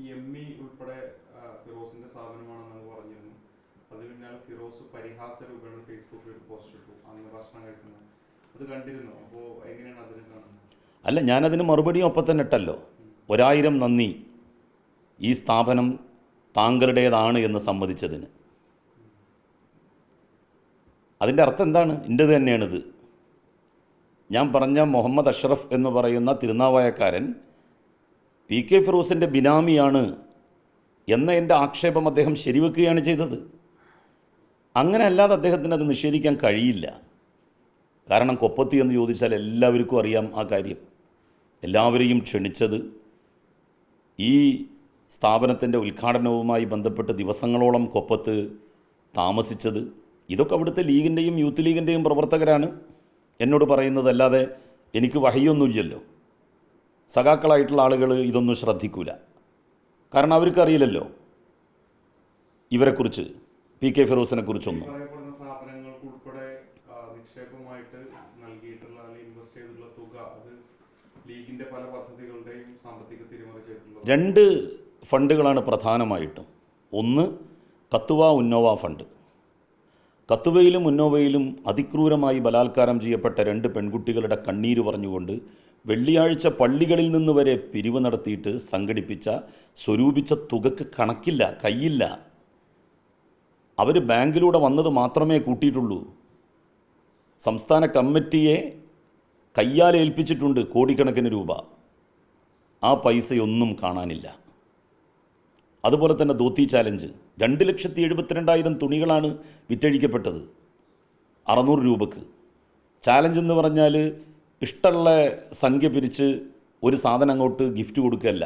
ഈ M E ഉൾപ്പെടെ ഫിറോസിന്റെ സ്ഥാപനമാണെന്ന് പറഞ്ഞിരുന്നു. അത് പിന്നാലെ ഫിറോസ് പരിഹാസ രൂപേണ ഫേസ്ബുക്കിൽ ഒരു പോസ്റ്റ് ഇട്ടു. അന്ന് ഭക്ഷണം കഴിക്കുന്നത് അത് കണ്ടിരുന്നു. അപ്പോൾ എങ്ങനെയാണ് അതിന് കാണുന്നത്? അല്ല ഞാനതിന് മറുപടിയും ഒപ്പം തന്നെ ഇട്ടല്ലോ. ഒരായിരം നന്ദി. ഈ സ്ഥാപനം താങ്കളുടേതാണ് എന്ന് സമ്മതിച്ചതിന്. അതിന്റെ അർത്ഥം എന്താണ്? എന്റേത് തന്നെയാണിത്. ഞാൻ പറഞ്ഞ മുഹമ്മദ് അഷ്റഫ് എന്ന് പറയുന്ന തിരുനാവായക്കാരൻ പി കെ ഫിറോസിന്റെ ബിനാമിയാണ് എന്ന എന്റെ ആക്ഷേപം അദ്ദേഹം ശരിവെക്കുകയാണ് ചെയ്തത്. അങ്ങനെ അല്ലാതെ അദ്ദേഹത്തിന് അത് നിഷേധിക്കാൻ കഴിയില്ല. കാരണം കൊപ്പത്തി എന്ന് ചോദിച്ചാൽ എല്ലാവർക്കും അറിയാം ആ കാര്യം. എല്ലാവരെയും ക്ഷണിച്ചത് ഈ സ്ഥാപനത്തിന്റെ ഉദ്ഘാടനവുമായി ബന്ധപ്പെട്ട് ദിവസങ്ങളോളം കൊപ്പത്ത് താമസിച്ചത്. ഇതൊക്കെ അവിടുത്തെ ലീഗിന്റെയും യൂത്ത് ലീഗിന്റെയും പ്രവർത്തകരാണ് എന്നോട് പറയുന്നത് അല്ലാതെ എനിക്ക് വഹയൊന്നുമില്ലല്ലോ. സഖാക്കളായിട്ടുള്ള ആളുകൾ ഇതൊന്നും ശ്രദ്ധിക്കൂല. കാരണം അവർക്കറിയില്ലല്ലോ ഇവരെക്കുറിച്ച് പി കെ ഫിറോസിനെ കുറിച്ചൊന്നും. രണ്ട് ഫണ്ടുകളാണ് പ്രധാനമായിട്ടും. ഒന്ന് കത്തുവ ഉന്നോവ ഫണ്ട്. കത്തുവയിലും ഉന്നോവയിലും അതിക്രൂരമായി ബലാത്കാരം ചെയ്യപ്പെട്ട രണ്ട് പെൺകുട്ടികളുടെ കണ്ണീര് പറഞ്ഞുകൊണ്ട് വെള്ളിയാഴ്ച പള്ളികളിൽ നിന്ന് വരെ പിരിവ് നടത്തിയിട്ട് സംഘടിപ്പിച്ച സ്വരൂപിച്ച തുകക്ക് കണക്കില്ല കയ്യില്ല. അവർ ബാങ്കിലൂടെ വന്നത് മാത്രമേ കൂട്ടിയിട്ടുള്ളൂ. സംസ്ഥാന കമ്മിറ്റിയെ കയ്യാലേൽപ്പിച്ചിട്ടുണ്ട് കോടിക്കണക്കിന് രൂപ. ആ പൈസയൊന്നും കാണാനില്ല. അതുപോലെ തന്നെ ധോത്തി ചാലഞ്ച്. രണ്ട് ലക്ഷത്തി എഴുപത്തിരണ്ടായിരം തുണികളാണ് വിറ്റഴിക്കപ്പെട്ടത്. അറുന്നൂറ് രൂപക്ക്. ചാലഞ്ച് എന്ന് പറഞ്ഞാൽ ഇഷ്ടമുള്ള സംഖ്യ പിരിച്ച് ഒരു സാധനം അങ്ങോട്ട് ഗിഫ്റ്റ് കൊടുക്കുകയല്ല.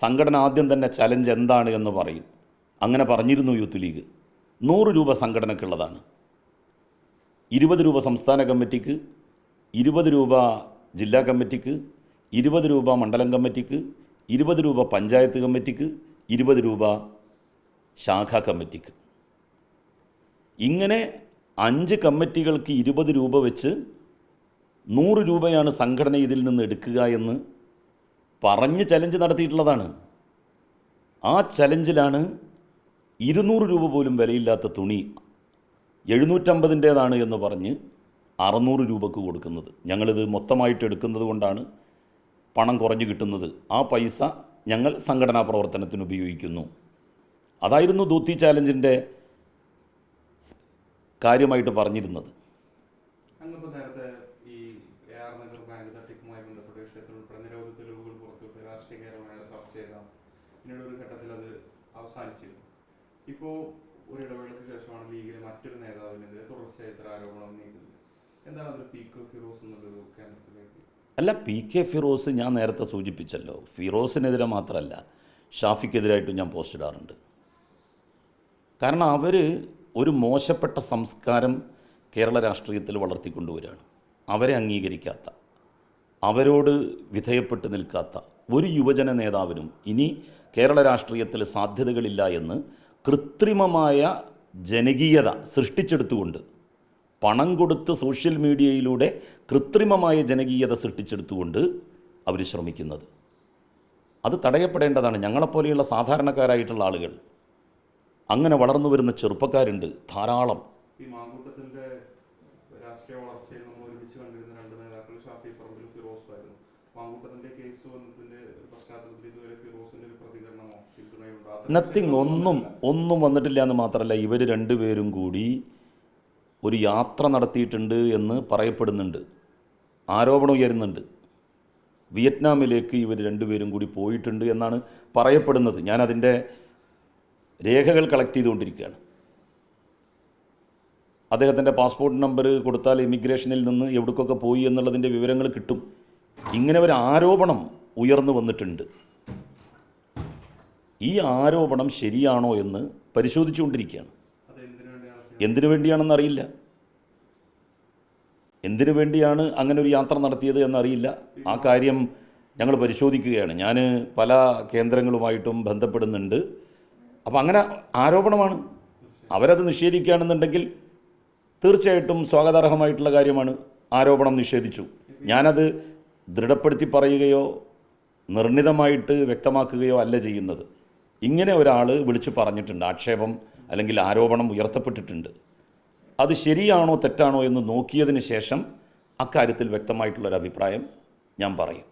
സംഘടന ആദ്യം തന്നെ ചലഞ്ച് എന്താണ് എന്ന് പറയും. അങ്ങനെ പറഞ്ഞിരുന്നു യൂത്ത് ലീഗ്. നൂറ് രൂപ സംഘടനക്കുള്ളതാണ്. ഇരുപത് രൂപ സംസ്ഥാന കമ്മിറ്റിക്ക് ഇരുപത് രൂപ ജില്ലാ കമ്മിറ്റിക്ക് ഇരുപത് രൂപ മണ്ഡലം കമ്മിറ്റിക്ക് ഇരുപത് രൂപ പഞ്ചായത്ത് കമ്മിറ്റിക്ക് ഇരുപത് രൂപ ശാഖാ കമ്മിറ്റിക്ക്. ഇങ്ങനെ അഞ്ച് കമ്മിറ്റികൾക്ക് ഇരുപത് രൂപ വെച്ച് നൂറ് രൂപയാണ് സംഘടന ഇതിൽ നിന്ന് എടുക്കുക എന്ന് പറഞ്ഞ് ചലഞ്ച് നടത്തിയിട്ടുള്ളതാണ്. ആ ചലഞ്ചിലാണ് ഇരുന്നൂറ് രൂപ പോലും വിലയില്ലാത്ത തുണി എഴുന്നൂറ്റമ്പതിന്റേതാണ് എന്ന് പറഞ്ഞ് അറുന്നൂറ് രൂപക്ക് കൊടുക്കുന്നത്. ഞങ്ങളിത് മൊത്തമായിട്ട് എടുക്കുന്നത് കൊണ്ടാണ് പണം കുറഞ്ഞു കിട്ടുന്നത്. ആ പൈസ ഞങ്ങൾ സംഘടനാ പ്രവർത്തനത്തിന് ഉപയോഗിക്കുന്നു. അതായിരുന്നു ദൂത്തി ചാലഞ്ചിന്റെ കാര്യമായിട്ട് പറഞ്ഞിരുന്നത്. ചർച്ച പിന്നീട് ഒരു ഘട്ടത്തിൽ അത് അവസാനിച്ചിരുന്നു ഇപ്പോ ഒരു ഇടവേളയ്ക്ക് ശേഷമാണ് ലീഗിലെ മറ്റൊരു നേതാവിനെതിരെ തുടർച്ചയായി ഇത്തരം ആരോപണം ഉന്നയിക്കുന്നത്. എന്താണ് അതിൽ കെ ഫിറോസ് എന്നുള്ളൊരു കേന്ദ്രത്തിലേക്ക്? അല്ല പി കെ ഫിറോസ് ഞാൻ നേരത്തെ സൂചിപ്പിച്ചല്ലോ. ഫിറോസിനെതിരെ മാത്രമല്ല ഷാഫിക്കെതിരായിട്ടും ഞാൻ പോസ്റ്റ് ഇടാറുണ്ട്. കാരണം അവർ ഒരു മോശപ്പെട്ട സംസ്കാരം കേരള രാഷ്ട്രീയത്തിൽ വളർത്തിക്കൊണ്ടുവരികയാണ്. അവരെ അംഗീകരിക്കാത്ത അവരോട് വിധേയപ്പെട്ട് നിൽക്കാത്ത ഒരു യുവജന നേതാവിനും ഇനി കേരള രാഷ്ട്രീയത്തിൽ സാധ്യതകളില്ല എന്ന് കൃത്രിമമായ ജനകീയത സൃഷ്ടിച്ചെടുത്തുകൊണ്ട് പണം കൊടുത്ത് സോഷ്യൽ മീഡിയയിലൂടെ കൃത്രിമമായ ജനകീയത സൃഷ്ടിച്ചെടുത്തുകൊണ്ട് അവർ ശ്രമിക്കുന്നത്. അത് തടയപ്പെടേണ്ടതാണ്. ഞങ്ങളെപ്പോലെയുള്ള സാധാരണക്കാരായിട്ടുള്ള ആളുകൾ. അങ്ങനെ വളർന്നു വരുന്ന ചെറുപ്പക്കാരുണ്ട് ധാരാളം. ഈ രാഷ്ട്രീയ മാങ്കൂട്ടത്തിന്റെ കേസ് വന്നതിന്റെ പശ്ചാത്തലത്തിൽ ഇതുവരെ ഫിറോസിന്റെ ഒരു പ്രതികരണമോ പിന്തുണയുണ്ടോ നത്തിങ് ഒന്നും ഒന്നും വന്നിട്ടില്ല എന്ന് മാത്രമല്ല ഇവർ രണ്ടുപേരും കൂടി ഒരു യാത്ര നടത്തിയിട്ടുണ്ട് എന്ന് പറയപ്പെടുന്നുണ്ട്. ആരോപണം ഉയരുന്നുണ്ട്. വിയറ്റ്നാമിലേക്ക് ഇവർ രണ്ടുപേരും കൂടി പോയിട്ടുണ്ട് എന്നാണ് പറയപ്പെടുന്നത്. ഞാനതിന്റെ രേഖകൾ കളക്ട് ചെയ്തുകൊണ്ടിരിക്കുകയാണ്. അദ്ദേഹത്തിന്റെ പാസ്പോർട്ട് നമ്പർ കൊടുത്താൽ ഇമിഗ്രേഷനിൽ നിന്ന് എവിടേക്കൊക്കെ പോയി എന്നുള്ളതിന്റെ വിവരങ്ങൾ കിട്ടും. ഇങ്ങനെ ഒരു ആരോപണം ഉയർന്നു വന്നിട്ടുണ്ട്. ഈ ആരോപണം ശരിയാണോ എന്ന് പരിശോധിച്ചുകൊണ്ടിരിക്കുകയാണ്. എന്തിനു വേണ്ടിയാണെന്ന് അറിയില്ല. എന്തിനു വേണ്ടിയാണ് അങ്ങനെ ഒരു യാത്ര നടത്തിയത് എന്നറിയില്ല ആ കാര്യം ഞങ്ങൾ പരിശോധിക്കുകയാണ്. ഞാൻ പല കേന്ദ്രങ്ങളുമായിട്ടും ബന്ധപ്പെടുന്നുണ്ട്. അപ്പോൾ അങ്ങനെ ആരോപണമാണ്. അവരത് നിഷേധിക്കുകയാണെന്നുണ്ടെങ്കിൽ തീർച്ചയായിട്ടും സ്വാഗതാർഹമായിട്ടുള്ള കാര്യമാണ് ആരോപണം നിഷേധിച്ചു. ഞാനത് ദൃഢപ്പെടുത്തി പറയുകയോ നിർണിതമായിട്ട് വ്യക്തമാക്കുകയോ അല്ല ചെയ്യുന്നത്. ഇങ്ങനെ ഒരാൾ വിളിച്ചു പറഞ്ഞിട്ടുണ്ട് ആക്ഷേപം അല്ലെങ്കിൽ ആരോപണം ഉയർത്തപ്പെട്ടിട്ടുണ്ട്. അത് ശരിയാണോ തെറ്റാണോ എന്ന് നോക്കിയതിന് ശേഷം അക്കാര്യത്തിൽ വ്യക്തമായിട്ടുള്ളൊരു അഭിപ്രായം ഞാൻ പറയും.